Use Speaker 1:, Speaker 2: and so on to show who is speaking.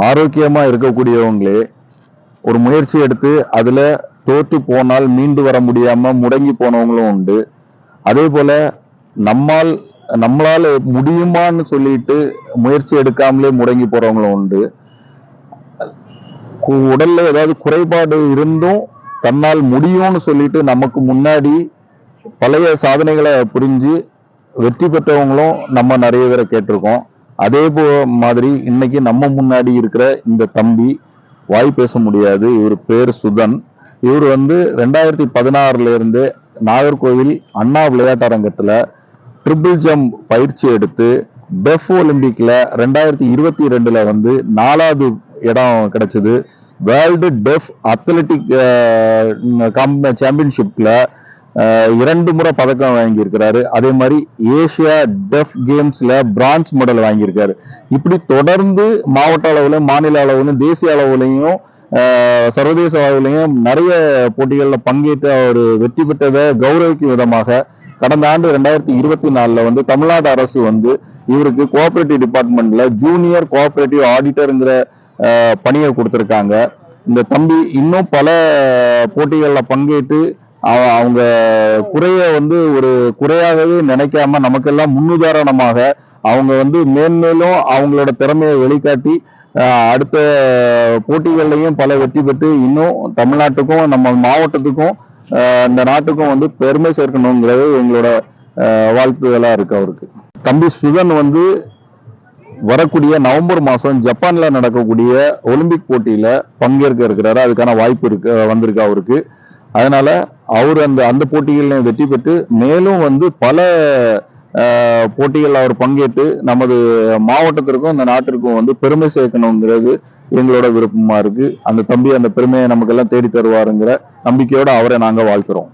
Speaker 1: ஆரோக்கியமா இருக்கக்கூடியவங்களே ஒரு முயற்சி எடுத்து அதுல தோற்று போனால் மீண்டு வர முடியாம முடங்கி போனவங்களும் உண்டு. அதே போல நம்மால் நம்மளால முடியுமான்னு சொல்லிட்டு முயற்சி எடுக்காமலே முடங்கி போறவங்களும் உண்டு. உடல்ல ஏதாவது குறைபாடு இருந்தும் தன்னால் முடியும்னு சொல்லிட்டு நமக்கு முன்னாடி பழைய சாதனைகளை புரிஞ்சு வெற்றி பெற்றவங்களும் நம்ம நிறைய பேரை கேட்டிருக்கோம். அதே போ மாதிரி இன்னைக்கு நம்ம முன்னாடி இருக்கிற இந்த தம்பி வாய் பேச முடியாது. இவர் பேர் சுதன். இவர் வந்து ரெண்டாயிரத்தி பதினாறுல இருந்து நாகர்கோவில் அண்ணா விளையாட்டரங்கத்துல ட்ரிபிள் ஜம்ப் பயிற்சி எடுத்து டெஃப் ஒலிம்பிக்ல ரெண்டாயிரத்தி இருபத்தி ரெண்டுல வந்து நாலாவது இடம் கிடைச்சது. வேர்ல்டு டெஃப் அத்லெட்டிக் சாம்பியன்ஷிப்ல இரண்டு முறை பதக்கம் வாங்கியிருக்கிறாரு. அதே மாதிரி ஏசியா டெஃப் கேம்ஸ்ல பிரான்ஸ் மெடல் வாங்கியிருக்காரு. இப்படி தொடர்ந்து மாவட்ட அளவுல மாநில அளவுல தேசிய அளவுலையும் சர்வதேச அளவுலையும் நிறைய போட்டிகளில் பங்கேற்று அவர் வெற்றி பெற்றதை கௌரவிக்கும் விதமாக கடந்த ஆண்டு ரெண்டாயிரத்தி இருபத்தி நாலுல வந்து தமிழ்நாடு அரசு வந்து இவருக்கு கோஆபரேட்டிவ் டிபார்ட்மெண்ட்ல ஜூனியர் கோஆபரேட்டிவ் ஆடிட்டருங்கிற பணியை கொடுத்துருக்காங்க. இந்த தம்பி இன்னும் பல போட்டிகளில் பங்கேற்று அவங்க குறைய வந்து ஒரு குறையாகவே நினைக்காம நமக்கெல்லாம் முன்னுதாரணமாக அவங்க வந்து மேன்மேலும் அவங்களோட திறமையை வெளிக்காட்டி அடுத்த போட்டிகள்லையும் பல வெற்றி பெற்று இன்னும் தமிழ்நாட்டுக்கும் நம்ம மாவட்டத்துக்கும் இந்த நாட்டுக்கும் வந்து பெருமை சேர்க்கணுங்கிறது எங்களோட வாழ்த்துதலா இருக்கு அவருக்கு. தம்பி சுதன் வந்து வரக்கூடிய நவம்பர் மாதம் ஜப்பான்ல நடக்கக்கூடிய ஒலிம்பிக் போட்டியில பங்கேற்க இருக்கிறாரு. அதுக்கான வாய்ப்பு இருக்கு வந்திருக்கு அவருக்கு. அதனால அவர் அந்த அந்த போட்டிகளில் வெற்றி பெற்று மேலும் வந்து பல போட்டிகளில் போட்டிகள் அவர் பங்கேற்று நமது மாவட்டத்திற்கும் இந்த நாட்டிற்கும் வந்து பெருமை சேர்க்கணுங்கிறது எங்களோட விருப்பமா இருக்கு. அந்த தம்பி அந்த பெருமையை நமக்கெல்லாம் தேடி தருவாருங்கிற நம்பிக்கையோட அவரை நாங்க வாழ்த்துறோம்.